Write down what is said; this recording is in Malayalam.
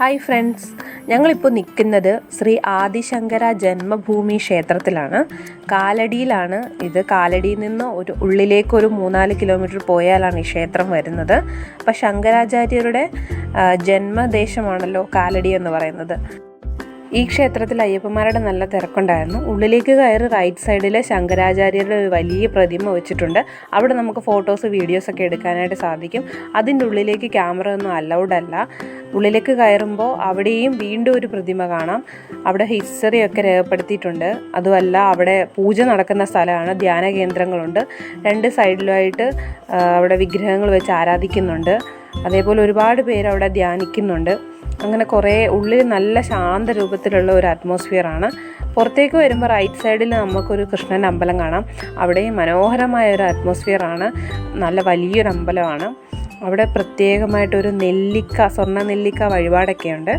ഹായ് ഫ്രണ്ട്സ് ഞങ്ങളിപ്പോൾ നിൽക്കുന്നത് ശ്രീ ആദിശങ്കര ജന്മഭൂമി ക്ഷേത്രത്തിലാണ്. കാലടിയിലാണ്. ഇത് കാലടിയിൽ നിന്ന് ഒരു ഉള്ളിലേക്ക് ഒരു മൂന്നാൽ കിലോമീറ്റർ പോയാലാണ് ഈ ക്ഷേത്രം വരുന്നത്. അപ്പോൾ ശങ്കരാചാര്യരുടെ ജന്മദേശമാണല്ലോ കാലടി എന്ന് പറയുന്നത്. ഈ ക്ഷേത്രത്തിൽ അയ്യപ്പന്മാരുടെ നല്ല തിരക്കുണ്ടായിരുന്നു. ഉള്ളിലേക്ക് കയറി റൈറ്റ് സൈഡിൽ ശങ്കരാചാര്യരുടെ ഒരു വലിയ പ്രതിമ വെച്ചിട്ടുണ്ട്. അവിടെ നമുക്ക് ഫോട്ടോസ് വീഡിയോസ് ഒക്കെ എടുക്കാനായിട്ട് സാധിക്കും. അതിന്റെ ഉള്ളിലേക്ക് ക്യാമറ ഒന്നും അലൗഡ് അല്ല. ഉള്ളിലേക്ക് കയറുമ്പോൾ അവിടെയും വീണ്ടും ഒരു പ്രതിമ കാണാം. അവിടെ ഹിസ്റ്ററി ഒക്കെ രേഖപ്പെടുത്തിയിട്ടുണ്ട്. അതുമല്ല അവിടെ പൂജ നടക്കുന്ന സ്ഥലമാണ്. ധ്യാന കേന്ദ്രങ്ങളുണ്ട്. രണ്ട് സൈഡിലുമായിട്ട് അവിടെ വിഗ്രഹങ്ങൾ വെച്ച് ആരാധിക്കുന്നുണ്ട്. അതേപോലെ ഒരുപാട് പേര് അവിടെ ധ്യാനിക്കുന്നുണ്ട്. അങ്ങനെ കുറേ ഉള്ളിൽ നല്ല ശാന്ത രൂപത്തിലുള്ള ഒരു അറ്റ്മോസ്ഫിയറാണ്. പുറത്തേക്ക് വരുമ്പോൾ റൈറ്റ് സൈഡിൽ നമുക്കൊരു കൃഷ്ണന്റെ അമ്പലം കാണാം. അവിടെയും മനോഹരമായ ഒരു അറ്റ്മോസ്ഫിയറാണ്. നല്ല വലിയൊരു അമ്പലമാണ്. അവിടെ പ്രത്യേകമായിട്ടൊരു നെല്ലിക്ക സ്വർണ നെല്ലിക്ക വഴിപാടൊക്കെയുണ്ട്.